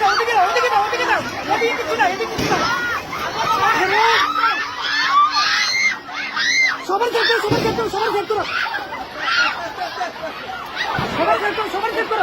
দাও, ওদিকে দাও ওদিকে দাও ওদিকে দাও। ওদিকে কিছু না এদিকে কিছু না সবার ক্ষেত্রে সবার ক্ষেত্রে সবার ক্ষেত্রে সবার ক্ষেত্রে